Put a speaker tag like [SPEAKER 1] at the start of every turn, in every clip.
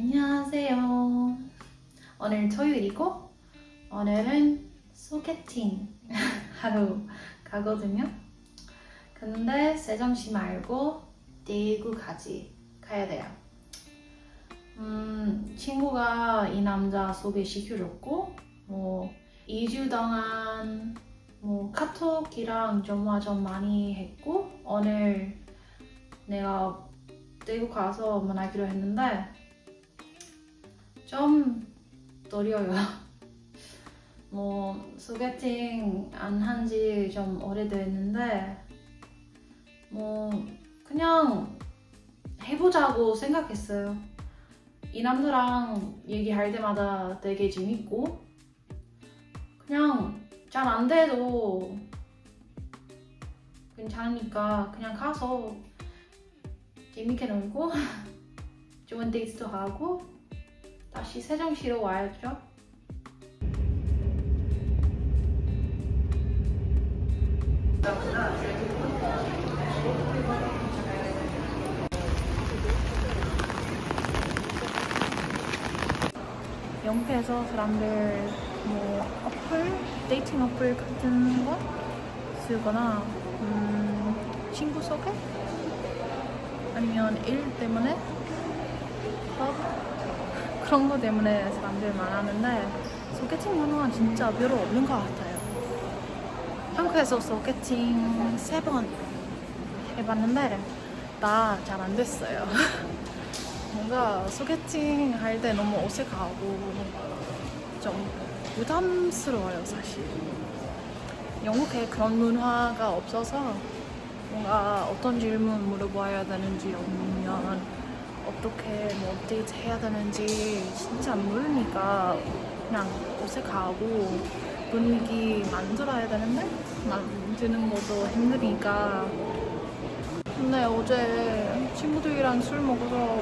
[SPEAKER 1] 안녕하세요. 오늘 토요일이고 오늘은 소개팅 하러 가거든요. 근데 세정시 말고 대구까지 가야 돼요. 음, 친구가 이 남자 소개시켜줬고 뭐 2주 동안 뭐 카톡이랑 전화 좀 많이 했고 오늘 내가 대구 가서 만나기로 했는데 좀 떨려요. 뭐 소개팅 안 한 지 좀 오래됐는데 뭐 그냥 해보자고 생각했어요. 이 남자랑 얘기할 때마다 되게 재밌고 그냥 잘 안 돼도 괜찮으니까 그냥 가서 재밌게 놀고 좋은 데이트도 하고 다시 세정시로 와야죠. 영패에서 사람들 뭐 어플, 데이팅 어플 같은 거 쓰거나 음, 친구 소개 아니면 일 때문에? 어, 그런 거 때문에 사람들 많았는데 소개팅 문화가 진짜 별로 없는 것 같아요. 한국에서 소개팅 세 번 해봤는데 다 잘 안 됐어요. 뭔가 소개팅 할 때 너무 어색하고 좀 부담스러워요, 사실. 영국에 그런 문화가 없어서 뭔가 어떤 질문 물어봐야 되는지 아니면 어떻게 뭐 데이트 해야 되는지 진짜 모르니까 그냥 어색하고 분위기 만들어야 되는데 만드는 것도 힘드니까 근데 어제 친구들이랑 술 먹어서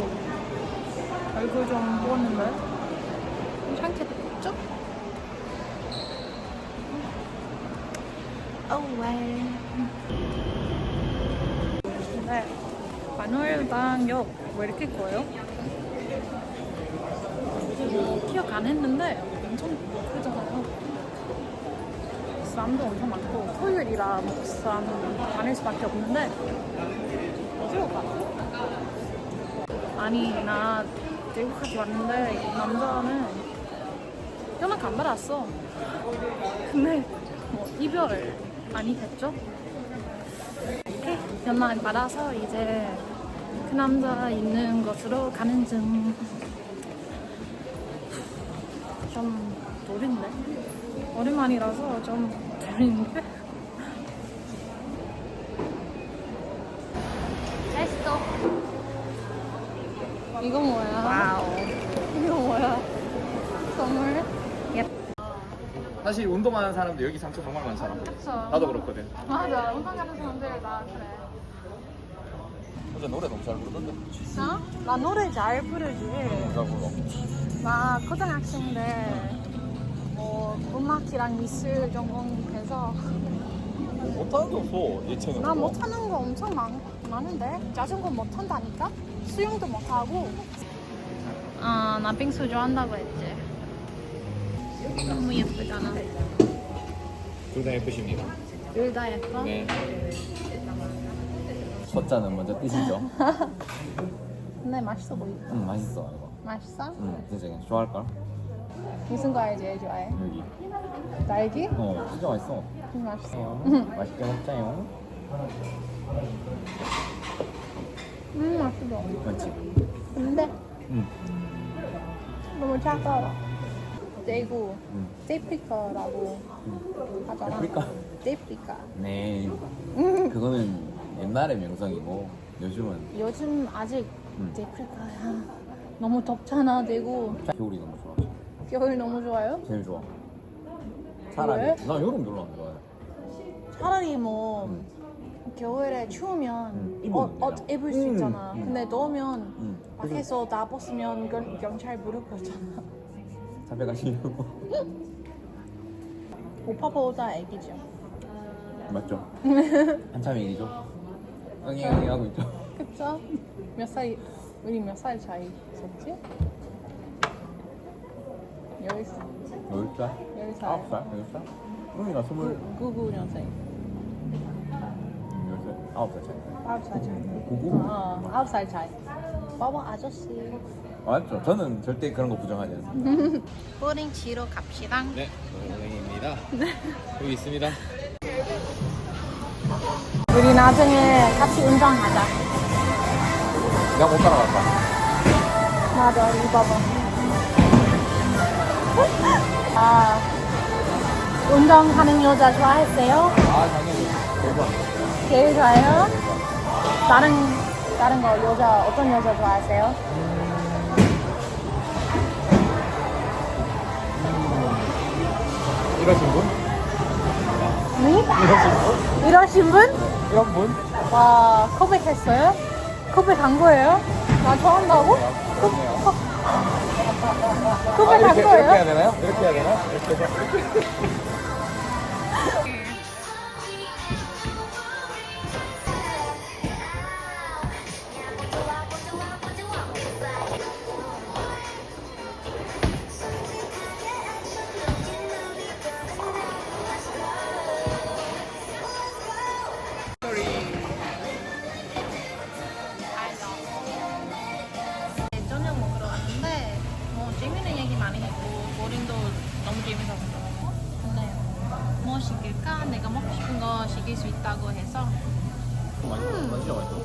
[SPEAKER 1] 얼굴 좀 부었는데 괜찮겠죠? Oh well. 근데 관월당역 왜 이렇게 커요? 뭐 기억 안 했는데 엄청 크잖아요. 사람도 엄청 많고 토요일이라 뭐 사람 많을 수밖에 없는데 어디로 가? 아니 나 대구까지 왔는데 이 남자는 연락 안 받았어. 근데 뭐 이별 많이 됐죠? 이렇게 연락 받아서 이제 그 남자 있는 곳으로 가는 중. 좀 노린데? 오랜만이라서 좀 노린데? 됐어. 이거 뭐야? 와우. 이거 뭐야? 선물?
[SPEAKER 2] 사실 운동하는 사람들 여기 상처 정말 많잖아.
[SPEAKER 1] 그쵸.
[SPEAKER 2] 나도 그렇거든.
[SPEAKER 1] 맞아. 운동 가는 사람들 다 그래.
[SPEAKER 2] 어제 노래 너무 잘 부르던데.
[SPEAKER 1] 나? 나 노래 잘 부르지.
[SPEAKER 2] 잘 불러.
[SPEAKER 1] 나 고등학생 때 뭐 음악이랑 미술 전공해서
[SPEAKER 2] 못하는 게 없어 예체능.
[SPEAKER 1] 나 못하는 거 엄청 많, 많은데 자전거 못한다니까? 수영도 못하고 아, 나 빙수 좋아한다고 했지 너무 예쁘잖아
[SPEAKER 2] 둘 다 예쁘십니다.
[SPEAKER 1] 둘 다 예뻐?
[SPEAKER 2] 네. 첫 잔은 먼저 뜨시죠.
[SPEAKER 1] 근데 맛있어 보인다
[SPEAKER 2] 응 맛있어 이거.
[SPEAKER 1] 맛있어?
[SPEAKER 2] 응 진짜 그냥 좋아할걸?
[SPEAKER 1] 무슨 과일 제일 좋아해?
[SPEAKER 2] 여기.
[SPEAKER 1] 딸기?
[SPEAKER 2] 어 진짜 맛있어.
[SPEAKER 1] 음, 맛있어
[SPEAKER 2] 어, 맛있게 먹자요.
[SPEAKER 1] 음 맛있어
[SPEAKER 2] 맞지?
[SPEAKER 1] 근데
[SPEAKER 2] 응.
[SPEAKER 1] 너무 차가워 대구
[SPEAKER 2] 응.
[SPEAKER 1] 데프리카라고 하잖아
[SPEAKER 2] 아프리카.
[SPEAKER 1] 데프리카
[SPEAKER 2] 네.
[SPEAKER 1] 음.
[SPEAKER 2] 그거는 옛날의 명성이고 요즘은
[SPEAKER 1] 요즘 아직
[SPEAKER 2] 음.
[SPEAKER 1] 데프리카야 너무 덥잖아 대구
[SPEAKER 2] 겨울이 너무 좋아.
[SPEAKER 1] 겨울 너무 좋아요?
[SPEAKER 2] 제일 좋아. 차라리
[SPEAKER 1] 왜?
[SPEAKER 2] 나 여름 별로 안 좋아해.
[SPEAKER 1] 차라리 뭐
[SPEAKER 2] 응.
[SPEAKER 1] 겨울에 추우면
[SPEAKER 2] 음, 입으면
[SPEAKER 1] 옷
[SPEAKER 2] 돼요.
[SPEAKER 1] 입을 수
[SPEAKER 2] 음,
[SPEAKER 1] 있잖아
[SPEAKER 2] 음.
[SPEAKER 1] 근데 더우면
[SPEAKER 2] 응.
[SPEAKER 1] 밖에서 나 벗으면 경, 경찰 부를 거잖아
[SPEAKER 2] 잡혀가시려고.
[SPEAKER 1] 오빠보다 애기죠
[SPEAKER 2] 맞죠? 한참 얘기죠. 응이응이 하고 있죠.
[SPEAKER 1] 그쵸? 몇 살, 우리 몇 살 차이 있었지?
[SPEAKER 2] 열살
[SPEAKER 1] 열 살?
[SPEAKER 2] 열살 아홉 살? 열 살? 응이가 스물
[SPEAKER 1] 구구년생.
[SPEAKER 2] 음, 열 살? 아홉 살 차이.
[SPEAKER 1] 아홉 살 차이.
[SPEAKER 2] 구구?
[SPEAKER 1] 어, 아홉 살 차이. 봐봐, 아저씨.
[SPEAKER 2] 맞죠? 저는 절대 그런 거 부정하지 않습니다.
[SPEAKER 1] 뿌링 지로 갑시다.
[SPEAKER 2] 네, 저는 은행입니다. 네. 여기 있습니다.
[SPEAKER 1] 우리 나중에 같이 운전하자.
[SPEAKER 2] 내가 못 따라갔다.
[SPEAKER 1] 맞아, 이거 봐봐. 아, 운전하는 여자 좋아했어요?
[SPEAKER 2] 아, 당연히. 대박.
[SPEAKER 1] 제일 좋아해요? 다른, 다른 거 여자, 어떤 여자 좋아하세요?
[SPEAKER 2] 이러신 분?
[SPEAKER 1] 응?
[SPEAKER 2] 이러신 분?
[SPEAKER 1] 이러신 분?
[SPEAKER 2] 이런 분?
[SPEAKER 1] 와, 고백했어요? 고백한 거예요? 나 좋아한다고?
[SPEAKER 2] 그렇네요.
[SPEAKER 1] 고백한
[SPEAKER 2] 이렇게, 이렇게
[SPEAKER 1] 거예요?
[SPEAKER 2] 해야 되나요? 이렇게 해야 되나요? 이렇게 해서.
[SPEAKER 1] 재밌어서 근데 뭐 시킬까? 내가 먹고 싶은 거 시킬 수 있다고 해서
[SPEAKER 2] 맛있어. 진짜 맛있어.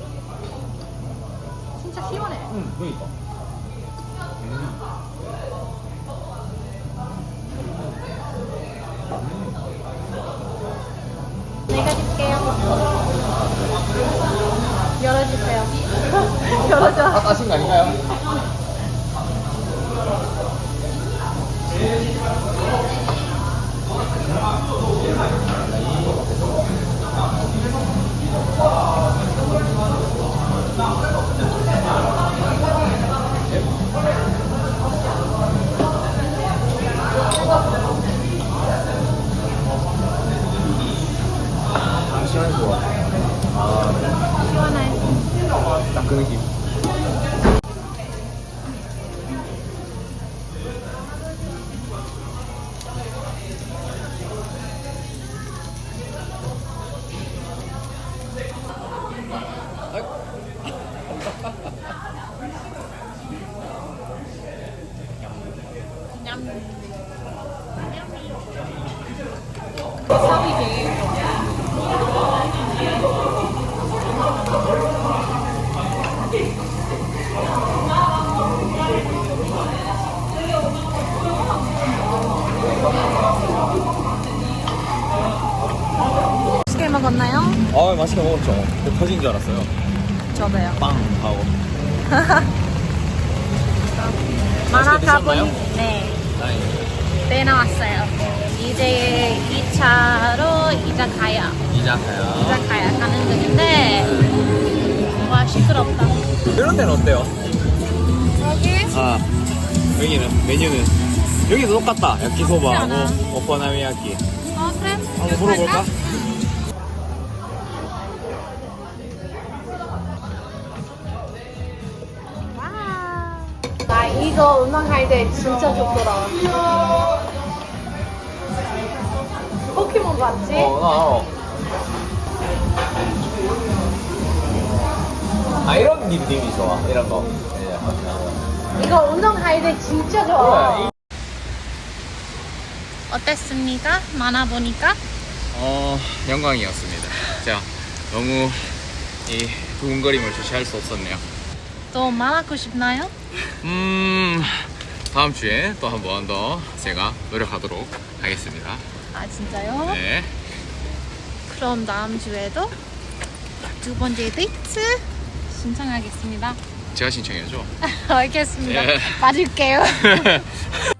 [SPEAKER 1] 진짜 시원해
[SPEAKER 2] 응, 그니까.
[SPEAKER 1] 내가 줄게요 열어주세요 열어줘
[SPEAKER 2] 다 따신 거 아닌가요?
[SPEAKER 1] 맛있게 먹었나요?
[SPEAKER 2] 아, 맛있게 먹었죠. 배 터진 줄 알았어요.
[SPEAKER 1] 저도요
[SPEAKER 2] 빵 하고. 드셨나요?
[SPEAKER 1] 네,
[SPEAKER 2] 다행이에요.
[SPEAKER 1] 네 나왔어요 이제 2차로 이자카야
[SPEAKER 2] 이자카야.
[SPEAKER 1] 이자카야 가는 중인데 와 시끄럽다
[SPEAKER 2] 이런 데는 어때요?
[SPEAKER 1] 여기
[SPEAKER 2] 아, 여기는 메뉴는 여기도 똑같다. 야키소바하고 오코나미야키.
[SPEAKER 1] 어 그래?
[SPEAKER 2] 한번 물어볼까?
[SPEAKER 1] 나 이거 운동할 때 진짜 좋더라. 포켓몬 봤지?
[SPEAKER 2] 어, 나 알아. 아, 이런 느낌이 좋아. 이런 거. 네.
[SPEAKER 1] 이거 운동할 때 진짜 좋아. 어땠습니까? 만화 보니까?
[SPEAKER 2] 어, 영광이었습니다. 자, 너무 이 두근거림을 주체할 수 없었네요.
[SPEAKER 1] 또 만화고 싶나요?
[SPEAKER 2] 음, 다음 주에 또 한 번 더 제가 노력하도록 하겠습니다.
[SPEAKER 1] 아 진짜요?
[SPEAKER 2] 네.
[SPEAKER 1] 그럼 다음 주에도 두 번째 데이트 신청하겠습니다.
[SPEAKER 2] 제가 신청해줘.
[SPEAKER 1] 알겠습니다.
[SPEAKER 2] 예.
[SPEAKER 1] 봐줄게요.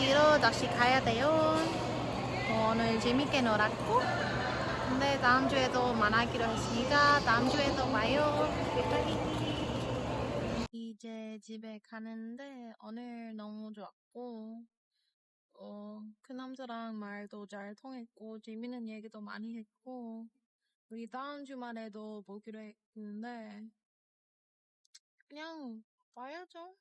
[SPEAKER 1] 세종시로 다시 가야 돼요. 뭐 오늘 재밌게 놀았고, 근데 다음 주에도 만나기로 했으니까 다음 주에도 봐요. 이제 집에 가는데 오늘 너무 좋았고 어, 그 남자랑 말도 잘 통했고 재밌는 얘기도 많이 했고 우리 다음 주말에도 보기로 했는데 그냥 봐야죠.